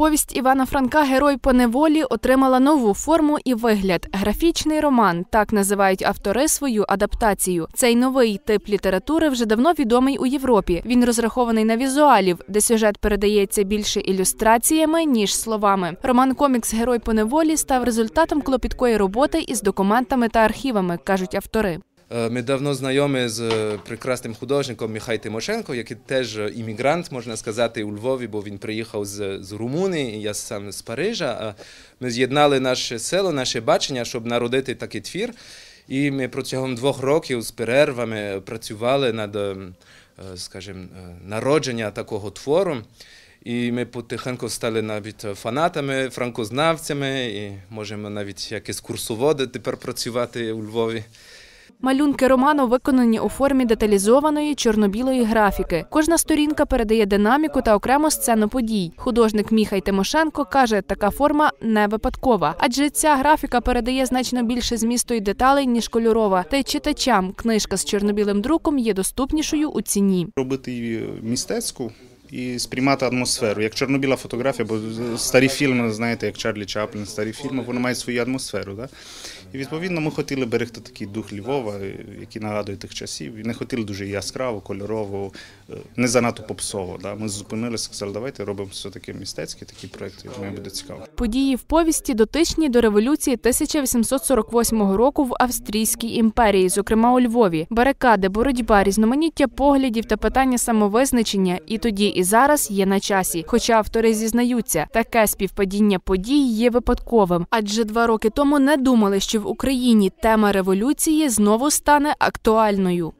Повість Івана Франка Герой по неволі отримала нову форму і вигляд. Графічний роман так називають автори свою адаптацію. Цей новий тип літератури вже давно відомий у Європі. Він розрахований на візуалів, де сюжет передається більше ілюстраціями ніж словами. Роман комікс Герой по неволі став результатом клопіткої роботи із документами та архівами, кажуть автори. Е, Ми давно знайомі з е, прекрасним художником Михай Тимошенко, який теж іммігрант, можна сказати, у Львові, бо він приїхав з, з Румунії, я сам з Парижа. Ми з'єднали наше село, наше бачення, щоб народити такий твір. І ми протягом двох років з перервами працювали над, е, скажімо, е, народження такого твору. І ми потихеньку стали навіть фанатами, франкознавцями, і можемо навіть як екскурсоводи тепер працювати у Львові. Малюнки роману виконані у формі деталізованої чорно-білої графіки. Кожна сторінка передає динаміку та окрему сцену подій. Художник Міхай Тимошенко каже, така форма не випадкова, адже ця графіка передає значно більше змісту і деталей ніж кольорова. Та й читачам книжка з чорно-білим друком є доступнішою у ціні. робити її містецьку і сприймати атмосферу. Як чорно-біла фотографія, бо старі фільми, знаєте, як Чарлі Чаплін, старі фільми, вони мають свою атмосферу. Да? І відповідно ми хотіли берегти такий дух Львова, який нагадує тих часів. І не хотіли дуже яскраво, кольорово, е, не занадто попсово. Да? Ми зупинилися, сказали, давайте робимо все-таки містецький такий проєкт, і мені буде цікаво. Події в повісті дотичні до революції 1848 року в Австрійській імперії, зокрема у Львові. Барикади, боротьба, різноманіття поглядів та питання самовизначення і тоді, і зараз є на часі. Хоча автори зізнаються, таке співпадіння подій є випадковим, адже два роки тому не думали, що в Україні тема революції знову стане актуальною.